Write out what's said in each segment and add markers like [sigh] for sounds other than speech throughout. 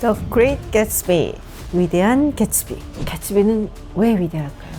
The Great Gatsby, 위대한 개츠비. 개츠비는 왜 위대할까요?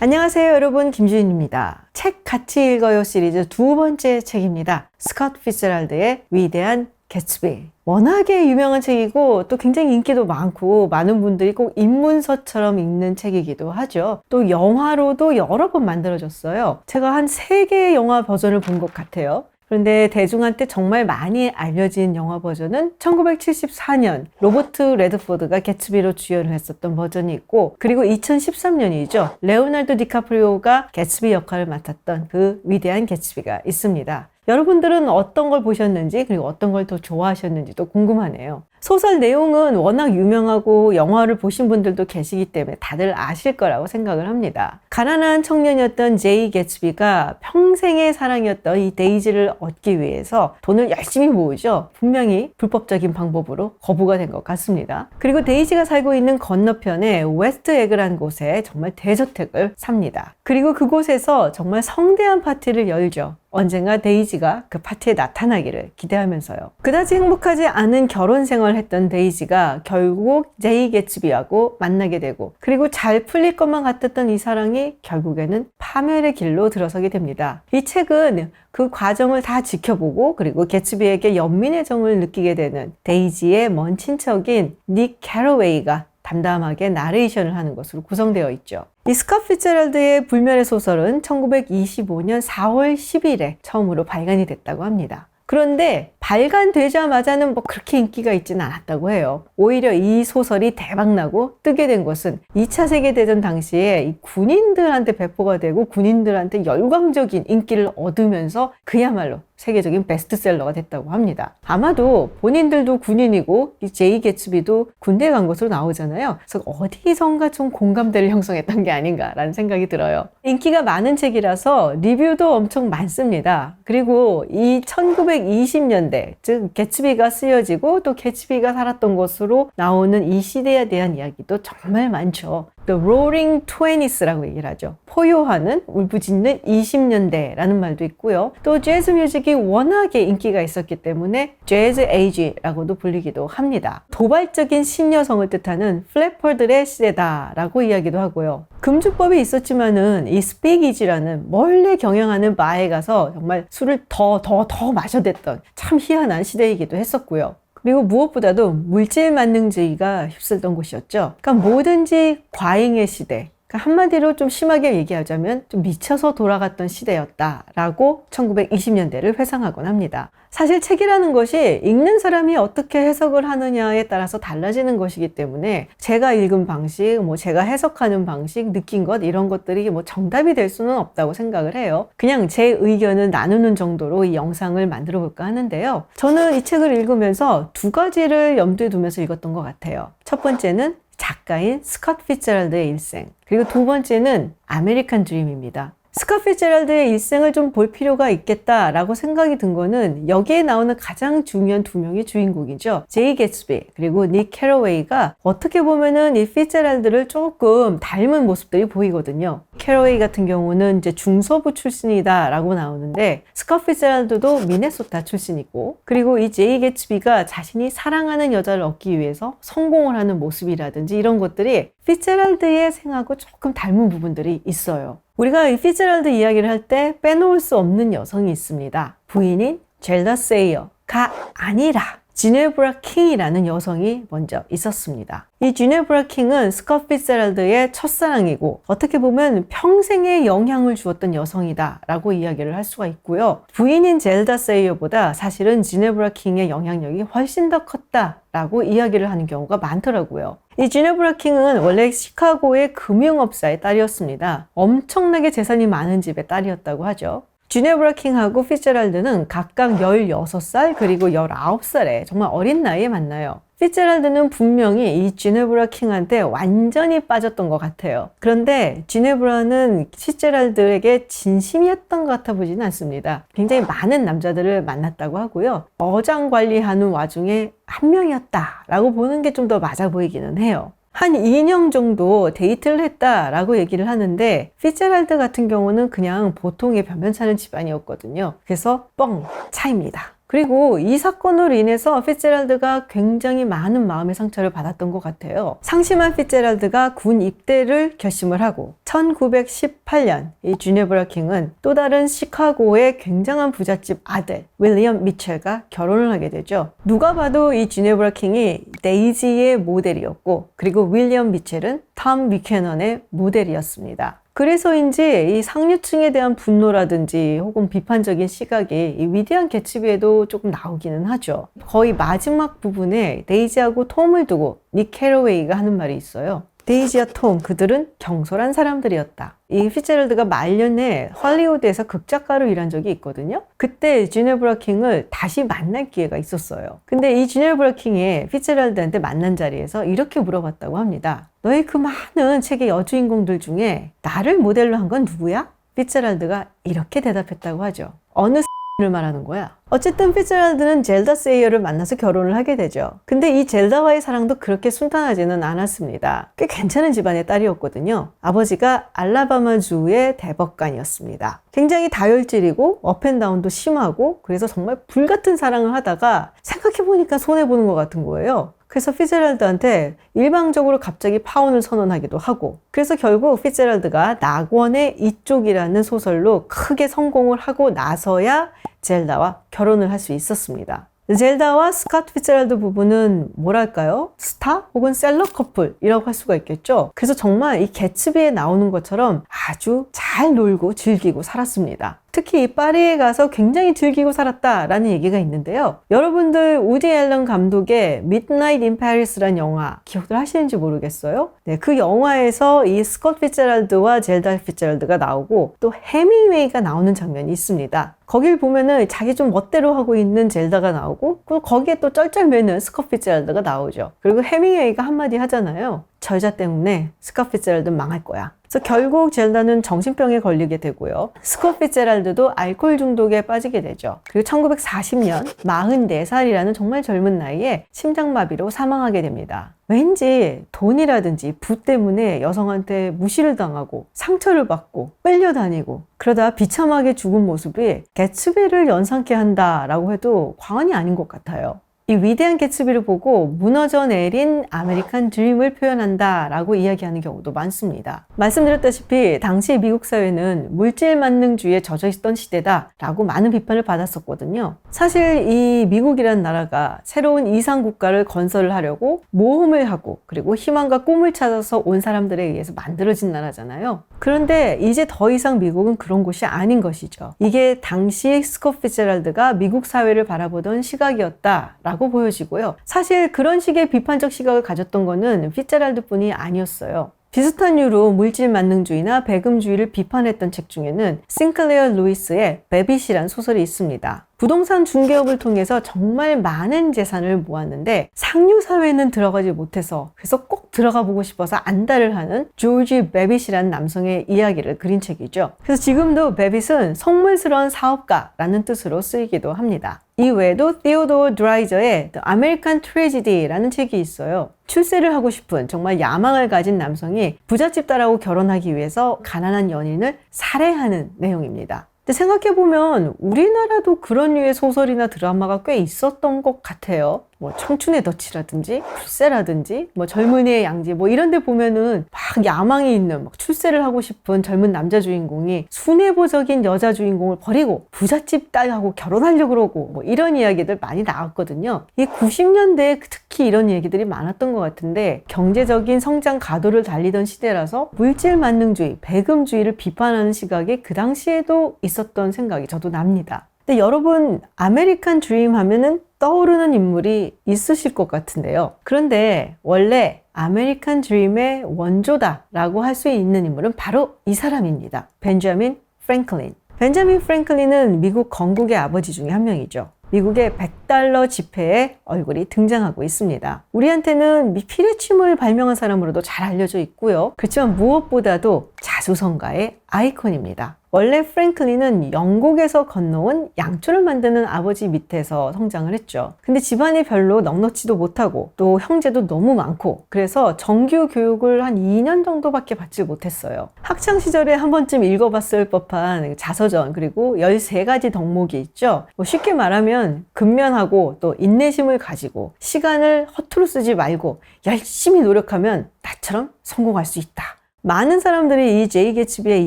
안녕하세요, 여러분. 김주인입니다. 책 같이 읽어요 시리즈 두 번째 책입니다. 스캇 피츠랄드의 위대한 개츠비. 워낙에 유명한 책이고 또 굉장히 인기도 많고 많은 분들이 꼭 입문서처럼 읽는 책이기도 하죠. 또 영화로도 여러 번 만들어졌어요. 제가 한 세 개의 영화 버전을 본 것 같아요. 그런데 대중한테 정말 많이 알려진 영화 버전은 1974년 로버트 레드포드가 개츠비로 주연을 했었던 버전이 있고 그리고 2013년이죠. 레오날도 디카프리오가 개츠비 역할을 맡았던 그 위대한 개츠비가 있습니다. 여러분들은 어떤 걸 보셨는지 그리고 어떤 걸 더 좋아하셨는지도 궁금하네요. 소설 내용은 워낙 유명하고 영화를 보신 분들도 계시기 때문에 다들 아실 거라고 생각을 합니다. 가난한 청년이었던 제이 개츠비가 평생의 사랑이었던 이 데이지를 얻기 위해서 돈을 열심히 모으죠. 분명히 불법적인 방법으로 거부가 된 것 같습니다. 그리고 데이지가 살고 있는 건너편에 웨스트 에그라는 곳에 정말 대저택을 삽니다. 그리고 그곳에서 정말 성대한 파티를 열죠. 언젠가 데이지가 그 파티에 나타나기를 기대하면서요. 그다지 행복하지 않은 결혼 생활 을 했던 데이지가 결국 제이 게츠비하고 만나게 되고 그리고 잘 풀릴 것만 같았던 이 사랑이 결국에는 파멸의 길로 들어서게 됩니다. 이 책은 그 과정을 다 지켜보고 그리고 게츠비에게 연민의 정을 느끼게 되는 데이지의 먼 친척인 닉 캐러웨이가 담담하게 나레이션을 하는 것으로 구성되어 있죠. 이 스캇 피츠랄드의 불멸의 소설은 1925년 4월 10일에 처음으로 발간이 됐다고 합니다. 그런데 발간되자마자는 뭐 그렇게 인기가 있지는 않았다고 해요. 오히려 이 소설이 대박나고 뜨게 된 것은 2차 세계대전 당시에 이 군인들한테 배포가 되고 군인들한테 열광적인 인기를 얻으면서 그야말로 세계적인 베스트셀러가 됐다고 합니다. 아마도 본인들도 군인이고 이 제이 게츠비도 군대 간 것으로 나오잖아요. 그래서 어디선가 좀 공감대를 형성했던 게 아닌가라는 생각이 들어요. 인기가 많은 책이라서 리뷰도 엄청 많습니다. 그리고 이 1920년대, 즉 게츠비가 쓰여지고 또 게츠비가 살았던 것으로 나오는 이 시대에 대한 이야기도 정말 많죠. The Roaring Twenties라고 얘기를 하죠. 포효하는 울부짖는 20년대라는 말도 있고요. 또 재즈 뮤직이 워낙에 인기가 있었기 때문에 재즈 에이지라고도 불리기도 합니다. 도발적인 신여성을 뜻하는 플래퍼들의 시대다라고 이야기도 하고요. 금주법이 있었지만은 이 스피기지라는 멀리 경영하는 바에 가서 정말 술을 더 더 더 마셔댔던 참 희한한 시대이기도 했었고요. 그리고 무엇보다도 물질 만능주의가 휩쓸던 곳이었죠. 그러니까 뭐든지 과잉의 시대. 그러니까 한마디로 좀 심하게 얘기하자면 좀 미쳐서 돌아갔던 시대였다라고 1920년대를 회상하곤 합니다. 사실 책이라는 것이 읽는 사람이 어떻게 해석을 하느냐에 따라서 달라지는 것이기 때문에 제가 읽은 방식, 뭐 제가 해석하는 방식, 느낀 것 이런 것들이 뭐 정답이 될 수는 없다고 생각을 해요. 그냥 제 의견을 나누는 정도로 이 영상을 만들어 볼까 하는데요. 저는 이 책을 읽으면서 두 가지를 염두에 두면서 읽었던 것 같아요. 첫 번째는 작가인 스캇 피츠랄드의 일생. 그리고 두 번째는 아메리칸 드림입니다. 스캇 피츠랄드의 일생을 좀 볼 필요가 있겠다라고 생각이 든 거는 여기에 나오는 가장 중요한 두 명의 주인공이죠. 제이 게츠비 그리고 닉 캐러웨이가 어떻게 보면은 이 피츠랄드를 조금 닮은 모습들이 보이거든요. 캐러웨이 같은 경우는 이제 중서부 출신이다라고 나오는데 스캇 피츠랄드도 미네소타 출신이고 그리고 이 제이 게츠비가 자신이 사랑하는 여자를 얻기 위해서 성공을 하는 모습이라든지 이런 것들이 피츠랄드의 생하고 조금 닮은 부분들이 있어요. 우리가 이 피츠랄드 이야기를 할 때 빼놓을 수 없는 여성이 있습니다. 부인인 젤다 세이어가 아니라 지네브라 킹이라는 여성이 먼저 있었습니다. 이 지네브라 킹은 스컷 피츠랄드의 첫사랑이고 어떻게 보면 평생의 영향을 주었던 여성이다 라고 이야기를 할 수가 있고요. 부인인 젤다 세이어보다 사실은 지네브라 킹의 영향력이 훨씬 더 컸다 라고 이야기를 하는 경우가 많더라고요. 이 지네브라 킹은 원래 시카고의 금융업사의 딸이었습니다. 엄청나게 재산이 많은 집의 딸이었다고 하죠. 주네브라 킹하고 피츠랄드는 각각 16살 그리고 19살에 정말 어린 나이에 만나요. 피츠랄드는 분명히 이 지네브라 킹한테 완전히 빠졌던 것 같아요. 그런데 지네브라는 피츠랄드에게 진심이었던 것 같아 보지는 않습니다. 굉장히 많은 남자들을 만났다고 하고요. 어장 관리하는 와중에 한 명이었다라고 보는 게 좀 더 맞아 보이기는 해요. 한 2년 정도 데이트를 했다라고 얘기를 하는데 피츠랄드 같은 경우는 그냥 보통의 변변찮은 집안이었거든요. 그래서 뻥 차입니다. 그리고 이 사건으로 인해서 피츠제랄드가 굉장히 많은 마음의 상처를 받았던 것 같아요. 상심한 피츠제랄드가 군 입대를 결심을 하고 1918년 이 주네브라 킹은 또 다른 시카고의 굉장한 부잣집 아들 윌리엄 미첼과 결혼을 하게 되죠. 누가 봐도 이 주네브라 킹이 데이지의 모델이었고 그리고 윌리엄 미첼은 탐 뮤캐넌의 모델이었습니다. 그래서인지 이 상류층에 대한 분노라든지 혹은 비판적인 시각이 이 위대한 개츠비에도 조금 나오기는 하죠. 거의 마지막 부분에 데이지하고 톰을 두고 닉 캐러웨이가 하는 말이 있어요. 데이지와 톰 그들은 경솔한 사람들이었다. 이 피츠제럴드가 말년에 헐리우드에서 극작가로 일한 적이 있거든요. 그때 주네브라 킹을 다시 만날 기회가 있었어요. 근데 이 주네브라 킹이 피츠제럴드한테 만난 자리에서 이렇게 물어봤다고 합니다. 너의 그 많은 책의 여주인공들 중에 나를 모델로 한 건 누구야? 피츠제럴드가 이렇게 대답했다고 하죠. 어느 [laughs] 를 말하는 거야. 어쨌든 피츠제럴드는 젤다 세이어를 만나서 결혼을 하게 되죠. 근데 이 젤다와의 사랑도 그렇게 순탄하지는 않았습니다. 꽤 괜찮은 집안의 딸이었거든요. 아버지가 알라바마주의 대법관이었습니다. 굉장히 다혈질이고 업앤다운도 심하고 그래서 정말 불같은 사랑을 하다가 생각해보니까 손해보는 것 같은 거예요. 그래서 피제랄드한테 일방적으로 갑자기 파혼을 선언하기도 하고 그래서 결국 피제랄드가 낙원의 이쪽이라는 소설로 크게 성공을 하고 나서야 젤다와 결혼을 할 수 있었습니다. 젤다와 스카트 피츠랄드 부부는 뭐랄까요? 스타 혹은 셀럽 커플이라고 할 수가 있겠죠. 그래서 정말 이 개츠비에 나오는 것처럼 아주 잘 놀고 즐기고 살았습니다. 특히 이 파리에 가서 굉장히 즐기고 살았다라는 얘기가 있는데요. 여러분들 우디 앨런 감독의 Midnight in Paris라는 영화 기억들 하시는지 모르겠어요. 네, 그 영화에서 이 스콧 피츠랄드와 젤다 피츠랄드가 나오고 또 해밍웨이가 나오는 장면이 있습니다. 거길 보면은 자기 좀 멋대로 하고 있는 젤다가 나오고 그 거기에 또 쩔쩔매는 스콧 피츠랄드가 나오죠. 그리고 해밍웨이가 한마디 하잖아요. 저 여자 때문에 스콧 피츠랄드 망할 거야. 그래서 결국 젤다는 정신병에 걸리게 되고요. 스콧 피츠랄드도 알코올 중독에 빠지게 되죠. 그리고 1940년 44살이라는 정말 젊은 나이에 심장마비로 사망하게 됩니다. 왠지 돈이라든지 부 때문에 여성한테 무시를 당하고 상처를 받고 끌려다니고 그러다 비참하게 죽은 모습이 개츠비를 연상케 한다라고 해도 과언이 아닌 것 같아요. 이 위대한 개츠비를 보고 무너져 내린 아메리칸 드림을 표현한다 라고 이야기하는 경우도 많습니다. 말씀드렸다시피 당시 미국 사회는 물질 만능주의에 젖어 있던 시대다 라고 많은 비판을 받았었거든요. 사실 이 미국이라는 나라가 새로운 이상 국가를 건설을 하려고 모험을 하고 그리고 희망과 꿈을 찾아서 온 사람들에 의해서 만들어진 나라잖아요. 그런데 이제 더 이상 미국은 그런 곳이 아닌 것이죠. 이게 당시 스콧 피츠랄드가 미국 사회를 바라보던 시각이었다 보여지고요. 사실 그런 식의 비판적 시각을 가졌던 거는 피츠랄드 뿐이 아니었어요. 비슷한 이유로 물질 만능주의나 배금주의를 비판했던 책 중에는 싱클레어 루이스의 베빗이란 소설이 있습니다. 부동산 중개업을 통해서 정말 많은 재산을 모았는데 상류 사회는 들어가지 못해서 그래서 꼭 들어가 보고 싶어서 안달을 하는 조지 베빗이라는 남성의 이야기를 그린 책이죠. 그래서 지금도 베빗은 속물스러운 사업가라는 뜻으로 쓰이기도 합니다. 이 외에도 티오도 드라이저의 The American Tragedy라는 책이 있어요. 출세를 하고 싶은 정말 야망을 가진 남성이 부잣집 딸하고 결혼하기 위해서 가난한 연인을 살해하는 내용입니다. 근데 생각해보면 우리나라도 그런 류의 소설이나 드라마가 꽤 있었던 것 같아요. 뭐 청춘의 덫이라든지 출세라든지 뭐 젊은이의 양지 뭐 이런 데 보면은 막 야망이 있는 막 출세를 하고 싶은 젊은 남자 주인공이 순애보적인 여자 주인공을 버리고 부잣집 딸하고 결혼하려고 그러고 뭐 이런 이야기들 많이 나왔거든요. 이 90년대에 특히 이런 얘기들이 많았던 것 같은데 경제적인 성장 가도를 달리던 시대라서 물질 만능주의, 배금주의를 비판하는 시각이 그 당시에도 있었던 생각이 저도 납니다. 근데 여러분 아메리칸 드림 하면은 떠오르는 인물이 있으실 것 같은데요. 그런데 원래 아메리칸 드림의 원조다라고 할 수 있는 인물은 바로 이 사람입니다. 벤자민 프랭클린. 벤자민 프랭클린은 미국 건국의 아버지 중에 한 명이죠. 미국의 100달러 지폐에 얼굴이 등장하고 있습니다. 우리한테는 피레침을 발명한 사람으로도 잘 알려져 있고요. 그렇지만 무엇보다도 자수성가의 아이콘입니다. 원래 프랭클린은 영국에서 건너온 양초를 만드는 아버지 밑에서 성장을 했죠. 근데 집안이 별로 넉넉지도 못하고 또 형제도 너무 많고 그래서 정규 교육을 한 2년 정도밖에 받지 못했어요. 학창 시절에 한 번쯤 읽어봤을 법한 자서전 그리고 13가지 덕목이 있죠. 뭐 쉽게 말하면 근면하고 또 인내심을 가지고 시간을 허투루 쓰지 말고 열심히 노력하면 나처럼 성공할 수 있다. 많은 사람들이 이 제이 게츠비의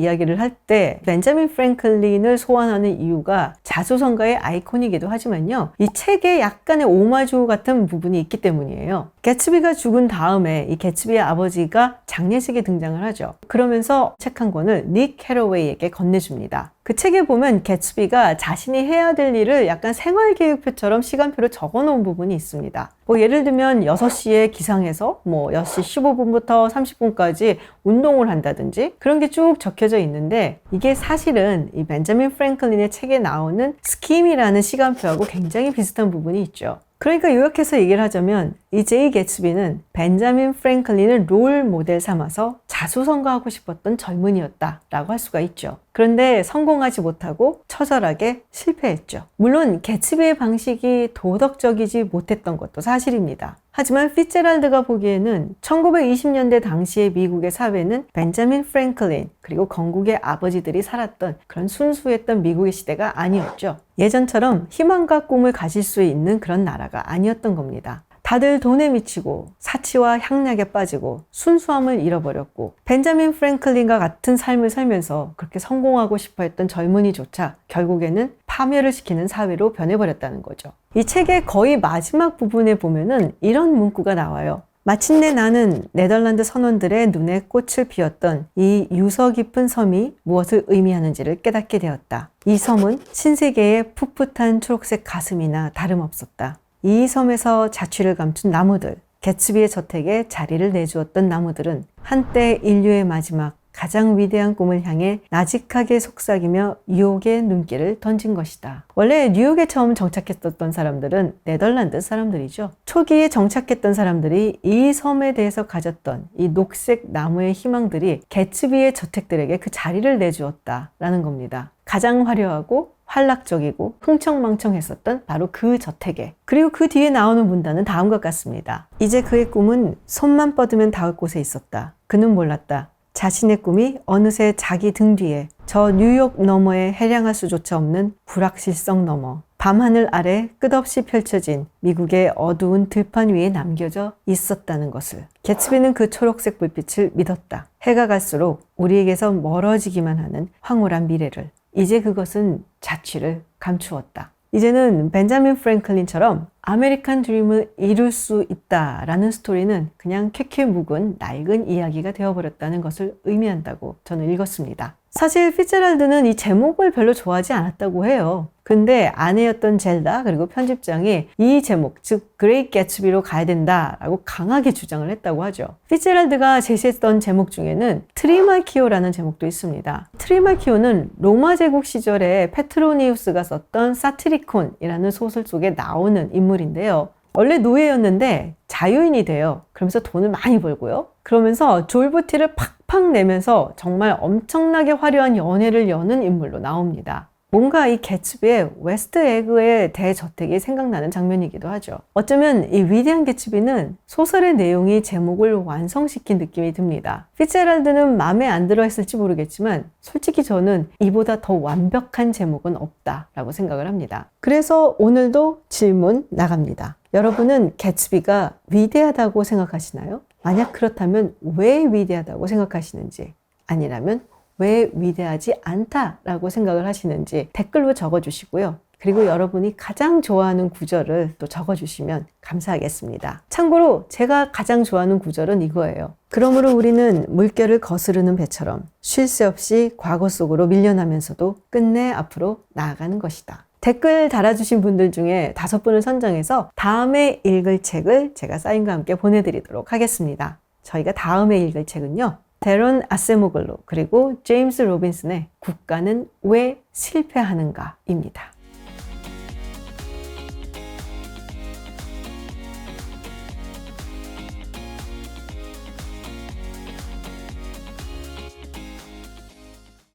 이야기를 할 때 벤자민 프랭클린을 소환하는 이유가 자수성가의 아이콘이기도 하지만요. 이 책에 약간의 오마주 같은 부분이 있기 때문이에요. 게츠비가 죽은 다음에 이 게츠비의 아버지가 장례식에 등장을 하죠. 그러면서 책 한 권을 닉 캐러웨이에게 건네줍니다. 그 책에 보면 개츠비가 자신이 해야 될 일을 약간 생활계획표처럼 시간표를 적어 놓은 부분이 있습니다. 뭐 예를 들면 6시에 기상해서 뭐 6시 15분부터 30분까지 운동을 한다든지 그런 게 쭉 적혀져 있는데 이게 사실은 이 벤자민 프랭클린의 책에 나오는 스킴이라는 시간표하고 굉장히 비슷한 부분이 있죠. 그러니까 요약해서 얘기를 하자면 이 제이 게츠비는 벤자민 프랭클린을 롤 모델 삼아서 자수성가하고 싶었던 젊은이였다라고 할 수가 있죠. 그런데 성공하지 못하고 처절하게 실패했죠. 물론 게츠비의 방식이 도덕적이지 못했던 것도 사실입니다. 하지만 피츠랄드가 보기에는 1920년대 당시의 미국의 사회는 벤자민 프랭클린 그리고 건국의 아버지들이 살았던 그런 순수했던 미국의 시대가 아니었죠. 예전처럼 희망과 꿈을 가질 수 있는 그런 나라가 아니었던 겁니다. 다들 돈에 미치고 사치와 향락에 빠지고 순수함을 잃어버렸고 벤자민 프랭클린과 같은 삶을 살면서 그렇게 성공하고 싶어 했던 젊은이조차 결국에는 파멸을 시키는 사회로 변해버렸다는 거죠. 이 책의 거의 마지막 부분에 보면은 이런 문구가 나와요. 마침내 나는 네덜란드 선원들의 눈에 꽃을 피웠던 이 유서 깊은 섬이 무엇을 의미하는지를 깨닫게 되었다. 이 섬은 신세계의 풋풋한 초록색 가슴이나 다름없었다. 이 섬에서 자취를 감춘 나무들, 개츠비의 저택에 자리를 내주었던 나무들은 한때 인류의 마지막 가장 위대한 꿈을 향해 나직하게 속삭이며 유혹의 눈길을 던진 것이다. 원래 뉴욕에 처음 정착했었던 사람들은 네덜란드 사람들이죠. 초기에 정착했던 사람들이 이 섬에 대해서 가졌던 이 녹색 나무의 희망들이 개츠비의 저택들에게 그 자리를 내주었다라는 겁니다. 가장 화려하고 활락적이고 흥청망청했었던 바로 그 저택에 그리고 그 뒤에 나오는 문단은 다음과 같습니다. 이제 그의 꿈은 손만 뻗으면 닿을 곳에 있었다. 그는 몰랐다. 자신의 꿈이 어느새 자기 등 뒤에 저 뉴욕 너머에 해량할 수조차 없는 불확실성 너머 밤하늘 아래 끝없이 펼쳐진 미국의 어두운 들판 위에 남겨져 있었다는 것을. 개츠비는 그 초록색 불빛을 믿었다. 해가 갈수록 우리에게서 멀어지기만 하는 황홀한 미래를. 이제 그것은 자취를 감추었다. 이제는 벤자민 프랭클린처럼 아메리칸 드림을 이룰 수 있다라는 스토리는 그냥 쾌쾌 묵은 낡은 이야기가 되어버렸다는 것을 의미한다고 저는 읽었습니다. 사실 피츠랄드는 이 제목을 별로 좋아하지 않았다고 해요. 근데 아내였던 젤다 그리고 편집장이 이 제목 즉 그레이 개츠비로 가야 된다라고 강하게 주장을 했다고 하죠. 피츠랄드가 제시했던 제목 중에는 트리마키오라는 제목도 있습니다. 트리마키오는 로마 제국 시절에 페트로니우스가 썼던 사티리콘이라는 소설 속에 나오는 인물인데요. 원래 노예였는데 자유인이 돼요. 그러면서 돈을 많이 벌고요. 그러면서 졸부티를 팍팍 내면서 정말 엄청나게 화려한 연애를 여는 인물로 나옵니다. 뭔가 이 개츠비의 웨스트 에그의 대저택이 생각나는 장면이기도 하죠. 어쩌면 이 위대한 개츠비는 소설의 내용이 제목을 완성시킨 느낌이 듭니다. 피츠헤랄드는 마음에 안 들어 했을지 모르겠지만 솔직히 저는 이보다 더 완벽한 제목은 없다라고 생각을 합니다. 그래서 오늘도 질문 나갑니다. 여러분은 개츠비가 위대하다고 생각하시나요? 만약 그렇다면 왜 위대하다고 생각하시는지 아니라면 왜 위대하지 않다라고 생각을 하시는지 댓글로 적어주시고요. 그리고 여러분이 가장 좋아하는 구절을 또 적어주시면 감사하겠습니다. 참고로 제가 가장 좋아하는 구절은 이거예요. 그러므로 우리는 물결을 거스르는 배처럼 쉴 새 없이 과거 속으로 밀려나면서도 끝내 앞으로 나아가는 것이다. 댓글 달아주신 분들 중에 다섯 분을 선정해서 다음에 읽을 책을 제가 사인과 함께 보내드리도록 하겠습니다. 저희가 다음에 읽을 책은요. 데런 아세모글로 그리고 제임스 로빈슨의 국가는 왜 실패하는가입니다.